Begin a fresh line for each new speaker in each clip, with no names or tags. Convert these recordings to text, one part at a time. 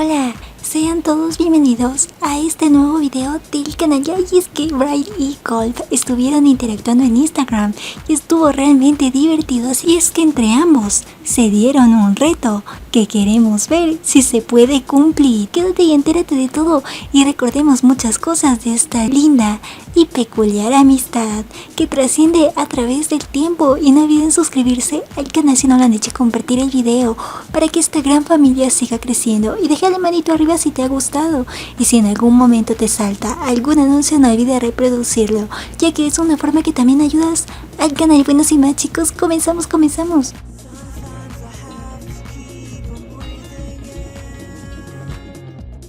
đó là sean todos bienvenidos a este nuevo video del canal. Ya y es que Bright y Golf estuvieron interactuando en Instagram y estuvo realmente divertido. Así es que entre ambos se dieron un reto que queremos ver si se puede cumplir. Quédate y entérate de todo y recordemos muchas cosas de esta linda y peculiar amistad que trasciende a través del tiempo. Y no olviden suscribirse al canal si no lo han hecho y compartir el video para que esta gran familia siga creciendo. Y deja la manito arriba si te ha gustado y si en algún momento te salta algún anuncio no olvides reproducirlo ya que es una forma que también ayudas al canal bueno sin más chicos comenzamos comenzamos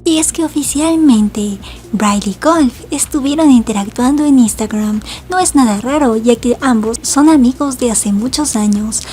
Y es que oficialmente Bright y Golf estuvieron interactuando en Instagram. No es nada raro ya que ambos son amigos de hace muchos años.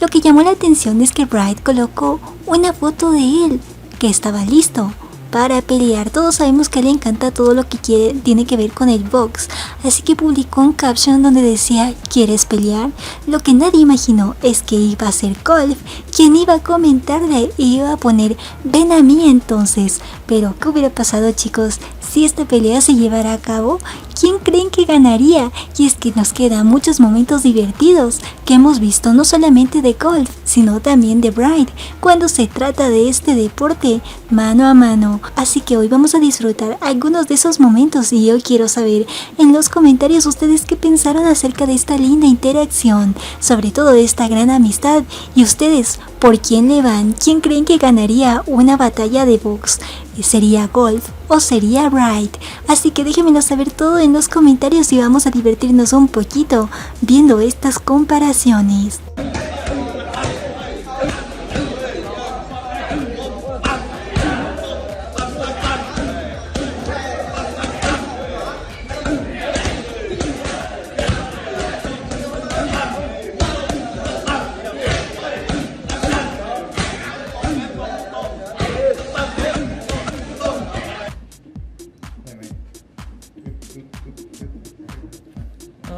Lo que llamó la atención es que Bright colocó una foto de él que estaba listo para pelear. Todos sabemos que le encanta todo lo que quiere, tiene que ver con el box. Así que publicó un caption donde decía, ¿quieres pelear? Lo que nadie imaginó es que iba a ser Golf quien iba a comentarle y iba a poner, ven a mí entonces. Pero, ¿qué hubiera pasado chicos si esta pelea se llevara a cabo? ¿Quién creen que ganaría? Y es que nos quedan muchos momentos divertidos que hemos visto no solamente de golf, sino también de Bright, cuando se trata de este deporte mano a mano. Así que hoy vamos a disfrutar algunos de esos momentos y yo quiero saber en los comentarios ustedes qué pensaron acerca de esta linda interacción, sobre todo de esta gran amistad y ustedes por quién le van, quién creen que ganaría una batalla de box. ¿Sería Golf o sería Bright? Así que déjenmelo saber todo en los comentarios y vamos a divertirnos un poquito viendo estas comparaciones.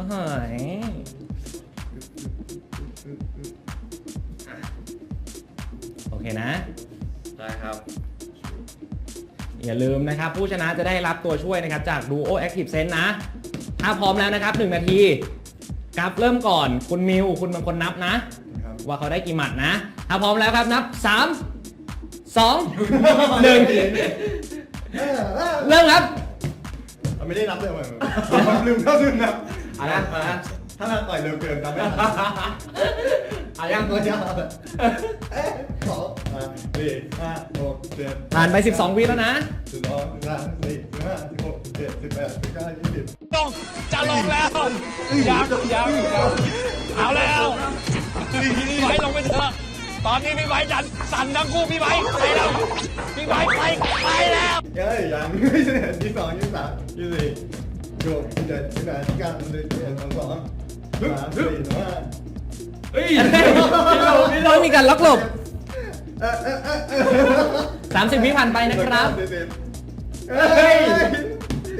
โอ้โหยโอเคนะ
ได้ครับ
อย่าลืมนะครับ ผู้ชนะจะได้รับตัวช่วยนะครับ จาก Duo Active Sense นะ ถ้าพร้อมแล้วนะครับ 1 นาทีกราฟเริ่มก่อนคุณมิวคุณเป็นคนนับนะ
ครับ
ว่าเขาได้กี่หมัดนะ ถ้าพร้อมแล้วครับนับ 3 2 1 เริ่มครับ
เอาไม่ได้นับเลยเหมือนลืมเท่าลืมนับ
เอาละเอาละ
ถ้าเราต่อยเร็วเกินนับไม่ทัน
เอายัง
ตัวยาวเอ๊ะสองสามสี่ห้าหกเจ็ด
ผ่านไป 12 วิแล้วนะ
สิบสองสิบสามสิบสี่สิบห้าสิบหกสิบเจ็ดสิบแปดสิบเก้ายี่สิบ
ต้องจะลงแล้วยังยังยังเอาแล้วพี่ไว้ลงไปเถอะตอนนี้พี่ไว้ดันสั่นทั้งคู่พี่ไว้ไปแล้วพี่ไว้ไปไปแล้ว
เอ้ยยังไม่ใช่ยี่สิบสองยี่สิบสามยี่สิบสี่ยี่สิบ หกยี่สิบเจ็ดยี่สิบแปดยี่สิบเก้ายี่สิบสิบเอ็ดยี่สิบสองยี่สิบสามยี่สิบสี่ยี่สิบห้า
เฮ้ยต้องมีการล็อกหลบ
เอ๊ะเอ๊ะเอ๊ะเอ๊ะ
30 วิผ่านไปนะครับ
สี่สิบเฮ้ย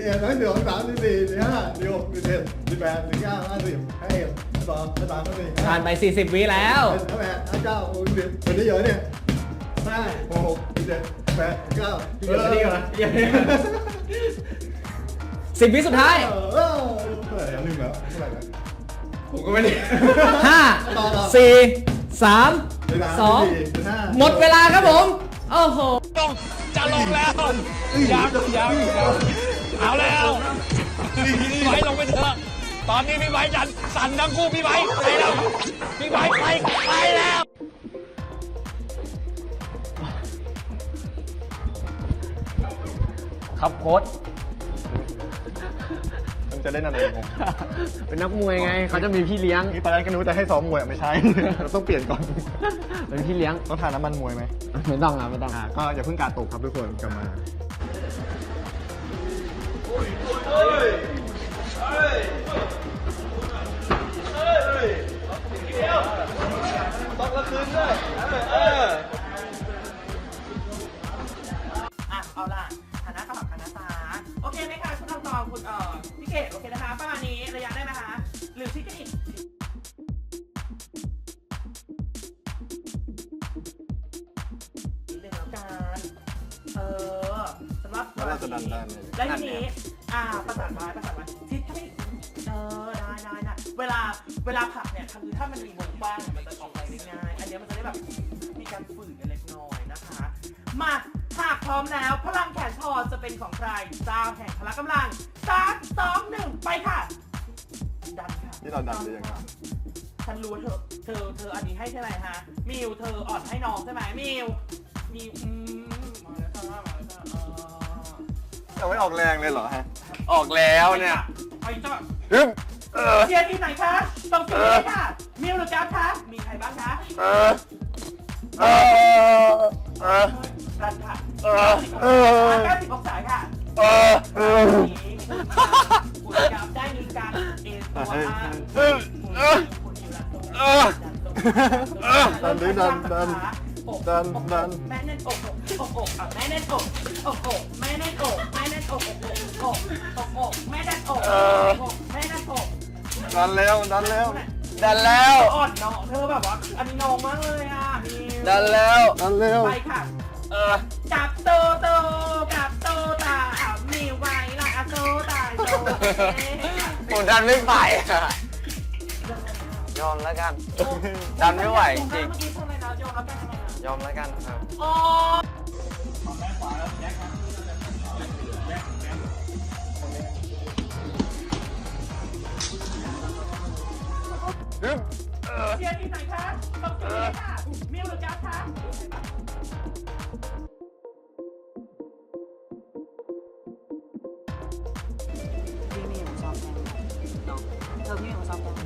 เอ็ดร้อยสองสามสิบสี่สิบห้าสิบหกสิบเจ็ดสิบแปดสิบเก้าห้าสิบห้าเอ็ดสิบสองสิบสามสิบสี่
ผ่านไป 40 วิแล้ว
ห้าแปดห้าเก้าหกสิบวันนี้เยอะเนี่ยห้าหกสิบเจ็ดแปดเก้า
เยอะดีกว่าเยอะดีกว่า10วิสุดท้าย
เออเท่าไหร่แล้วลืมแล้วเท่าไหร่แล้วผมก็ไม่ได้ต่อต่อ
5 4 3 2หมดเวลาครับผม โอ้โห
ต้องจะลงแล้วยังยังยังเอาแล้วพี่ไว้ลงไปเถอะตอนนี้พี่ไว้ดันสั่นทั้งคู่พี่ไว้ไปแล้วพี่ไว้ไปไปแล้ว
ครับโค้ด
จะเล่นอะไรผม
เป็นนักมวยไงเขาจะมีพี่เลี้ยง
นี่ตอนแรกก็นึกว่าจะให้ซ้อมมวยอะไม่ใช่ เราต้องเปลี่ยนก่อน
เป็นพี่เลี้ยง
ต้องทานน้ำมันมวยไหม
ไม่ต้องอะไม่ต้อง
อ่าก็อย่าเพิ่งการตกครับทุกคนกลับมา
คณะสลับคณะตาโอเคไหมคะคุณทองทองคุณเอ่อพี่เกดโอเคนะคะประมาณนี้ระยะได้ไหมคะหรือที่จะอีกนิดนึงแล้วกันเออสำหรับ
แล้วเราจะดันได้ไหม
แล้วทีนี้อ่าประสานไว้ประสานไว้ทิศทางเออได้ได้ได้เวลาเวลาผลักเนี่ยคือถ้ามันมีวงกว้างเนี่ยมันจะออกไปได้ง่ายอันเนี้ยมันจะได้แบบมีการฝืนกันเล็กน้อยนะคะ มา หากพร้อมแล้วพลังแขนพอจะเป็นของใครเจ้าแห่งพละกำลังสามสองหนึ่งไปค่ะ ดันค่ะ
นี่เราดันหรือยังครับ
ฉันรู้ว่าเธอ เธอ เธออันนี้ให้ใช่ไหมฮะ มิว เธออ่อนให้น้องใช่ไหมมิว มิวอืมมาแล้วค่ะมาแล้วค่ะเออ
ยังไม่ออกแรงเลยเหรอฮะ
ออกแล้วเนี่ย
ไปจ้ะ
ฮึบเออ
เชียร์ทีมไหนคะต้องเชียร์ค่ะ มิวหรือจ๊าบคะ มีใครบ้างคะ
เออเออเออ
รันค่ะ
เออเออ
เก้าสิบองศาค่ะ
เออเออ
คุณจ๊าบได้มีการเอ็นตัว
เออเออ
คุณอยู่หลังตรง
เออ
ดันดิดันดันดันดัน
แม่แน่นอกอกอกอกอะแม่แน่นอกอกอกแม่แน่นอกแม่แน่นอกอกอกอกอกแม่แน่นอก
ออ
อกแม่แน่นอก
ดันแล้วดันแล้ว
ดันแล้ว
อ่อนน้องเธอแบบว่าอันนี้น้องมากเลยอะ
ดันแล้ว
ดันแล้ว
ไปค่ะ
เออ
โตโตกับโตตาอะมีไว้ละอะโตตาโต
ผมดันไม่ไหวอะยอมแล้วกัน ดันไม่ไหวจริง
เมื่อกี้ทำอะไรนะยอมรับกันทำไมนะ
ยอมแล้วกันครับ
อ๋อ
ฮึบเออ
เชียร์ทีมไหนคะต้องเชียร์ค่ะมิวหรือจ๊าบคะ
น้องเธอพี่อยู่ซ้อมแทน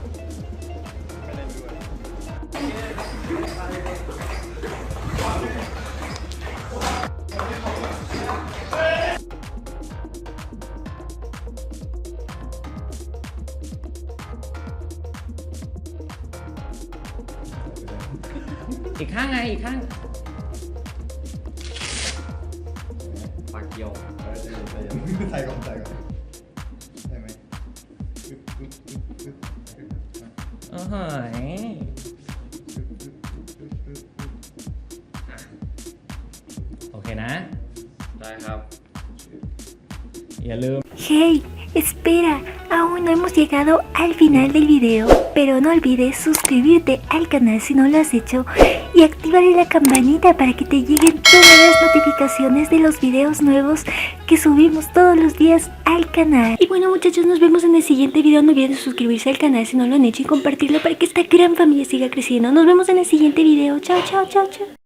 อีกข้างไงอีกข้าง
ปากเกียว
ใส่ก่อนใส่ก่อน
เออหาย
ปึ๊บปึ๊บปึ๊บปึ๊บปึ๊บ
โอเคนะ
ได้ครับ
อย่าลืม
Hey, espera, aún no hemos llegado al final del video, pero no olvides suscribirte al canal si no lo has hecho y activar la campanita para que te lleguen todas las notificaciones de los videos nuevos que subimos todos los días al canal. Y bueno muchachos, nos vemos en el siguiente video, no olviden suscribirse al canal si no lo han hecho y compartirlo para que esta gran familia siga creciendo. Nos vemos en el siguiente video, chao chao chao chao.